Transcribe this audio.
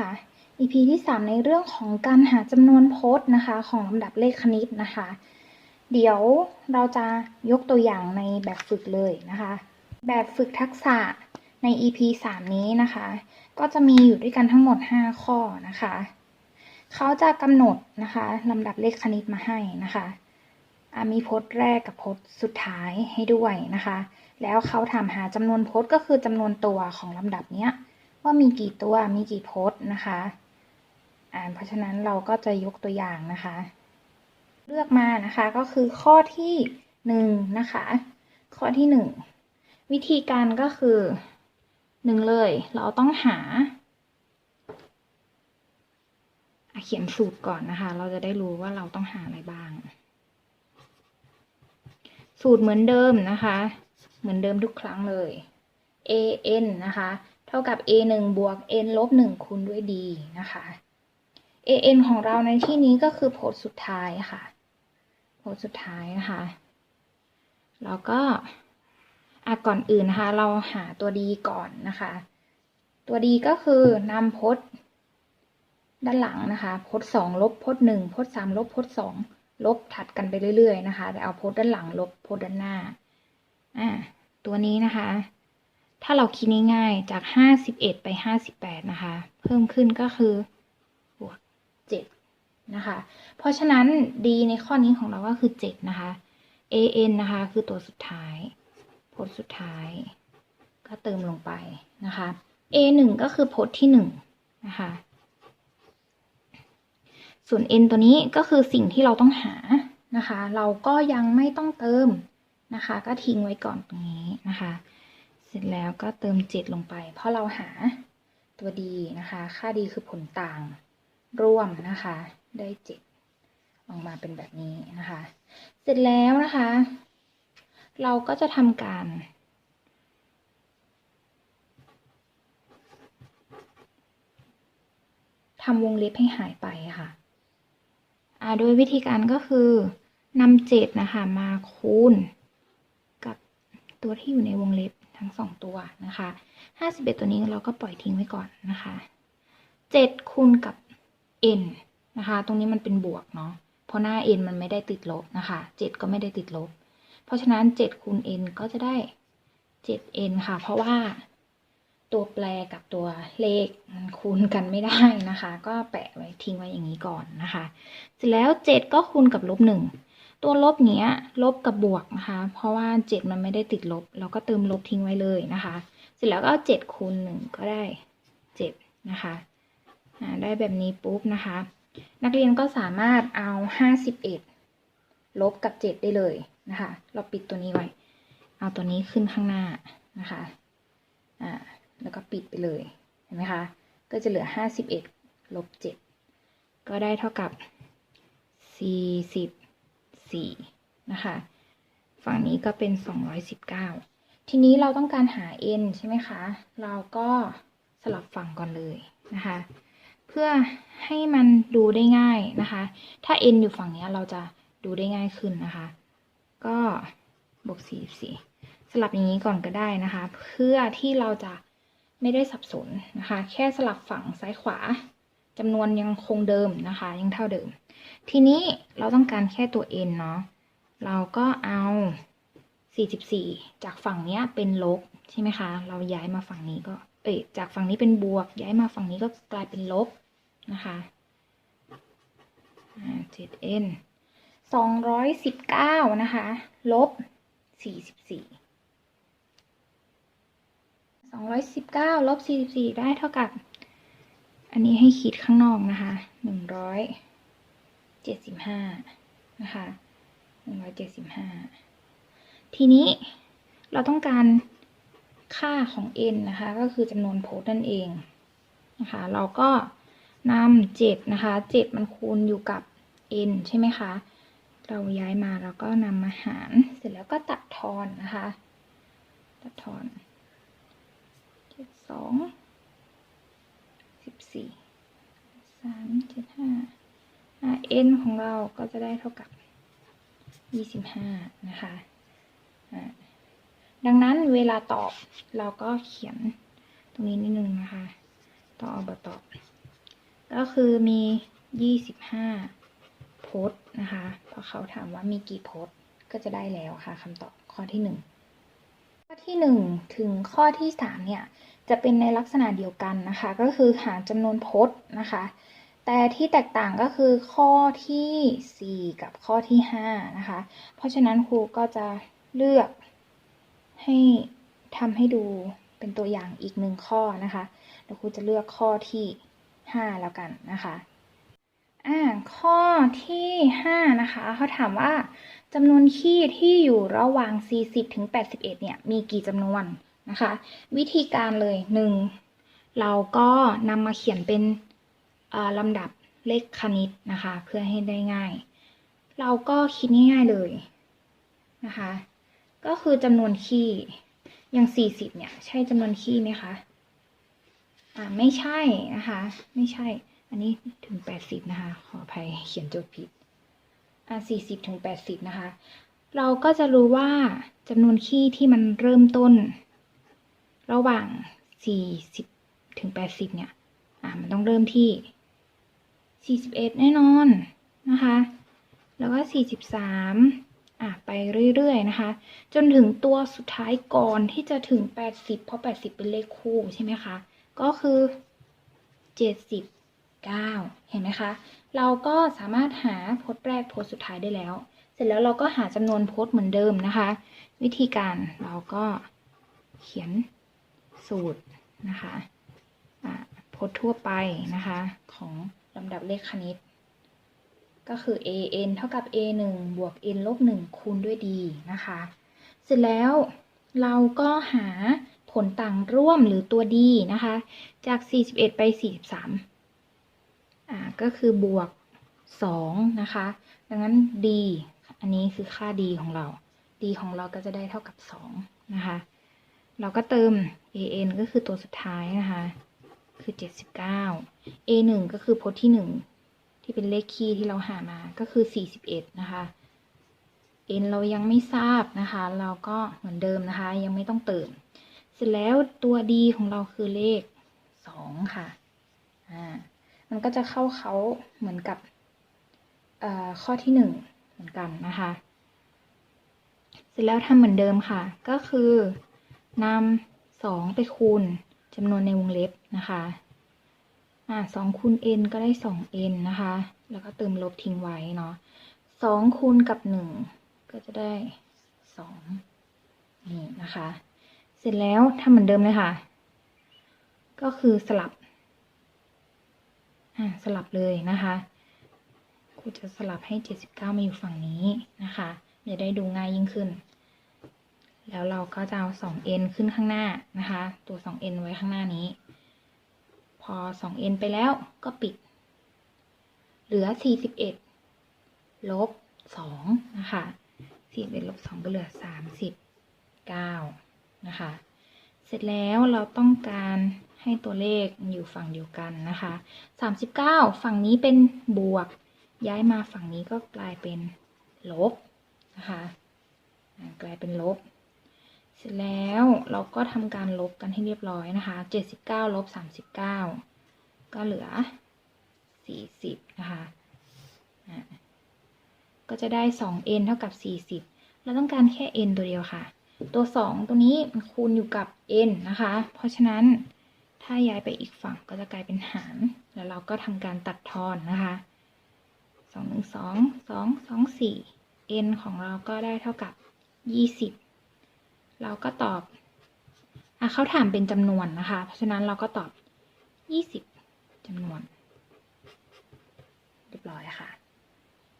นใน EP ที่3นะคะ EP ที่ 3 ในเรื่องของการหาจำนวนพจน์นะคะ ของลำดับเลขคณิตนะคะ เดี๋ยวเราจะยกตัวอย่างในแบบฝึกเลยนะคะ แบบฝึกทักษะใน EP 3 นี้นะคะ ก็จะมีอยู่ด้วยกันทั้งหมด 5 ข้อนะคะ เขาจะกำหนดนะคะลำดับเลขคณิตมาให้นะคะอะมีพจน์แรกกับพจน์สุดท้ายให้ด้วยนะคะ แล้วเขาถามหาจำนวนพจน์ก็คือจำนวนตัวของลำดับเนี้ย ว่ามีกี่ตัวมีกี่พจน์นะคะอ่าเพราะฉะนั้นเราก็จะยกตัวอย่างนะคะ เลือกมานะคะก็คือข้อที่หนึ่งนะคะ ข้อที่หนึ่งวิธีการก็คือหนึ่งเลย เราต้องหาเขียนสูตรก่อนนะคะ เราจะได้รู้ว่าเราต้องหาอะไรบ้าง สูตรเหมือนเดิมนะคะ เหมือนเดิมทุกครั้งเลย a n นะคะ ท่ากับ a 1บวก n ลบ1คูณด้วย d นะคะ a n ของเราในที่นี้ก็คือโพจน์สุดท้ายค่ะ โพจน์สุดท้ายนะคะ แล้วก็อะก่อนอื่นนะคะ เราหาตัว d ก่อนนะคะ ตัว d ก็คือนำพจน์ด้านหลังนะคะพจน์สองลบพจน์หนึ่งพจน์สามลบพจน์สองลบถัดกันไปเรื่อยๆนะคะ แต่เอาพจน์ด้านหลังลบพจน์ด้านหน้า อ่าตัวนี้นะคะ ถ้าเราคิดง่ายๆ จากห้าสิบเอ็ดไปห้าสิบแปดนะคะ เพิ่มขึ้นก็คือบวกเจ็ดนะคะ เพราะฉะนั้น d ในข้อนี้ของเราก็คือเจ็ดนะคะ an นะคะ คือตัวสุดท้ายพจน์สุดท้าย ก็เติมลงไปนะคะ a หนึ่งก็คือพจน์ที่หนึ่งนะคะ ส่วน n ตัวนี้ก็คือสิ่งที่เราต้องหานะคะ เราก็ยังไม่ต้องเติมนะคะ ก็ทิ้งไว้ก่อนตรงนี้นะคะ เสร็จแล้วก็เติม 7 ลงไป เพราะเราหาตัวดีนะคะ ค่าดีคือผลต่างร่วมนะคะ ได้ 7 ออกมาเป็นแบบนี้นะคะ เสร็จแล้วนะคะ เราก็จะทำการ ทำวงเล็บให้หายไปค่ะ่าโดยวิธีการก็คือนำเจ็ดนะคะ มาคูณ กับตัวที่อยู่ในวงเล็บ ทั้งสองตัวนะคะห้าสิบเอ็ดตัวนี้เราก็ปล่อยทิ้งไว้ก่อนนะคะเจ็ดคูณกับ n นะคะ ตรงนี้มันเป็นบวกเนาะเพราะหน้า n มันไม่ได้ติดลบนะคะเจ็ดก็ไม่ได้ติดลบ เพราะฉะนั้นเจ็ดคูณ n ก็จะได้เจ็ด n ค่ะ เพราะว่าตัวแปรกับตัวเลขมันคูณกันไม่ได้นะคะ ก็แปะไว้ทิ้งไว้อย่างนี้ก่อนนะคะ เสร็จแล้วเจ็ดก็คูณกับลบหนึ่ง ตัวลบเนี้ยลบกับบวกนะคะ เพราะว่าเจ็ดมันไม่ได้ติดลบ เราก็เติมลบทิ้งไว้เลยนะคะ เสร็จแล้วก็เอาเจ็ดคูณหนึ่งก็ได้เจ็ดนะคะได้แบบนี้ปุ๊บนะคะ นักเรียนก็สามารถเอาห้าสิบเอ็ดลบกับเจ็ดได้เลยนะคะ เราปิดตัวนี้ไว้ เอาตัวนี้ขึ้นข้างหน้านะคะอ่าแล้วก็ปิดไปเลย เห็นไหมคะ ก็จะเหลือห้าสิบเอ็ดลบเจ็ดก็ได้เท่ากับสี่ 4 นะคะ ฝั่งนี้ก็เป็น 219 ทีนี้เราต้องการหา n ใช่ไหมคะ เราก็สลับฝั่งก่อนเลยนะคะ เพื่อให้มันดูได้ง่ายนะคะ ถ้า n อยู่ฝั่งนี้เราจะดูได้ง่ายขึ้นนะคะ ก็บวก44 สลับอย่างนี้ก่อนก็ได้นะคะ เพื่อที่เราจะไม่ได้สับสนนะคะ แค่สลับฝั่งซ้ายขวา จำนวนยังคงเดิมนะคะ ยังเท่าเดิม ทีนี้เราต้องการแค่ตัว n เนาะเราก็เอา 44 จากฝั่งนี้เป็นลบใช่ไหมคะ เราย้ายมาฝั่งนี้ก็ เอ้ย จากฝั่งนี้เป็นบวก ย้ายมาฝั่งนี้ก็กลายเป็นลบนะคะอ่า 7n 219นะคะ ลบ44 219ลบ44ได้เท่ากับ อันนี้ให้ขีดข้างนอกนะคะ100เจ็ดสิบห้านะคะหนึ่งร้อยเจ็ดสิบห้าทีนี้เราต้องการค่าของ n นะคะ ก็คือจำนวนโพสต์นั่นเองนะคะ เราก็นำเจ็ดนะคะเจ็ดมันคูณอยู่กับ n ใช่ไหมคะ เราย้ายมาแล้วก็นำมาหาร เสร็จแล้วก็ตัดทอนนะคะ ตัดทอนเจ็ดสอง สี่สามเจ็ดห้า n ของเราก็จะได้เท่ากับ25นะคะดังนั้นเวลาตอบเราก็เขียนตรงนี้นิดนึงนะคะ ต่ออบตอบ ก็คือมียี่สิบห้าโพสต์นะคะพอเขาถามว่ามีกี่โพสต์ก็จะได้แล้วค่ะคำตอบข้อที่หนึ่งข้อที่หนึ่งถึงข้อที่สามเนี่ย จะเป็นในลักษณะเดียวกันนะคะ ก็คือหาจำนวนพสต์นะคะ แต่ที่แตกต่างก็คือข้อที่ 4 กับข้อที่ 5 นะคะ เพราะฉะนั้นครูก็จะเลือกให้ทำให้ดูเป็นตัวอย่างอีกหนึ่งข้อนะคะเดี๋ยวครูจะเลือกข้อที่ 5 แล้วกันนะคะอ่าข้อที่ 5 นะคะเขาถามว่าจำนวนคี่ที่อยู่ระหว่าง 40 ถึง 81 เนี่ย มีกี่จำนวน นะคะ วิธีการเลย 1. เราก็นำมาเขียนเป็นลำดับเลขคณิตนะคะ เพื่อให้ได้ง่าย เราก็คิดง่ายๆเลยนะคะ ก็คือจำนวนคี่อย่าง40เนี่ยใช่จำนวนคี่ไหมคะอ่าไม่ใช่นะคะ ไม่ใช่ อันนี้ถึง80นะคะ ขออภัยเขียนโจทย์ผิดอ่า40ถึง80นะคะ เราก็จะรู้ว่าจำนวนคี่ที่มันเริ่มต้น ระหว่าง 40 ถึง 80 เนี่ย อ่า มันต้องเริ่มที่ 41 แน่นอนนะคะ แล้วก็ 43 อะไปเรื่อยๆ นะคะ จนถึงตัวสุดท้ายก่อนที่จะถึง 80 เพราะ 80 เป็นเลขคู่ใช่ไหมคะ ก็คือ 79 เห็นไหมคะ เราก็สามารถหาโพจน์แรกโพจน์สุดท้ายได้แล้ว เสร็จแล้วเราก็หาจำนวนโพจน์เหมือนเดิมนะคะ วิธีการเราก็เขียน สูตรนะคะพจน์ทั่วไปนะคะ ของลำดับเลขคณิต ก็คือ a n เท่ากับ a 1บวก n ลบ1คูณด้วย d นะคะ เสร็จแล้วเราก็หาผลต่างร่วมหรือตัว d นะคะ จาก 41 ไป 43อ่าก็คือบวก 2 นะคะ ดังนั้น d อันนี้คือค่า d ของเรา d ของเราก็จะได้เท่ากับ 2 นะคะ เราก็เติม an ก็คือตัวสุดท้ายนะคะ คือ 79 a 1ก็คือพจน์ที่ 1 ที่เป็นเลขคี่ที่เราหามา ก็คือ 41 นะคะ n เรายังไม่ทราบนะคะ เราก็เหมือนเดิมนะคะ ยังไม่ต้องเติม เสร็จแล้วตัว d ของเราคือเลข 2 ค่ะ อ่า มันก็จะเข้าเขาเหมือนกับข้อที่ 1 เหมือนกันนะคะ เสร็จแล้วทำเหมือนเดิมค่ะ ก็คือ นำ2ไปคูณจำนวนในวงเล็บนะคะอ่าสองคูณ n ก็ได้สอง n นะคะ แล้วก็เติมลบทิ้งไว้เนาะสองคูณกับหนึ่งก็จะได้สองนี่นะคะ เสร็จแล้วทำเหมือนเดิมเลยค่ะ ก็คือสลับอ่าสลับเลยนะคะครูจะสลับให้เจ็ดสิบเก้ามาอยู่ฝั่งนี้นะคะ จะได้ดูง่ายยิ่งขึ้น แล้วเราก็จะเอา 2n ขึ้นข้างหน้านะคะ ตัว 2n ไว้ข้างหน้านี้ พอ 2n ไปแล้วก็ปิด เหลือ 41 ลบ 2 นะคะ 41 ลบ 2 ก็เหลือ 39 นะคะ เสร็จแล้วเราต้องการให้ตัวเลขอยู่ฝั่งเดียวกันนะคะ 39 ฝั่งนี้เป็นบวก ย้ายมาฝั่งนี้ก็กลายเป็นลบนะคะ กลายเป็นลบ สร็จแล้วเราก็ทำการลบกันให้เรียบร้อยนะคะ 79ลบ39 ก็เหลือ 40 นะคะก็จะได้ 2n เท่ากับ 40 เราต้องการแค่ n ตัวเดียวค่ะ ตัว 2 ตัวนี้มันคูณอยู่กับ n นะคะ เพราะฉะนั้นถ้าย้ายไปอีกฝั่งก็จะกลายเป็นหาร แล้วเราก็ทำการตัดทอนนะคะ2 1 2 2 2 4 n ของเราก็ได้เท่ากับ 20 เราก็ตอบอเขาถามเป็นจำนวนนะคะ เพราะฉะนั้นเราก็ตอบ 20จำนวน เรียบร้อยค่ะ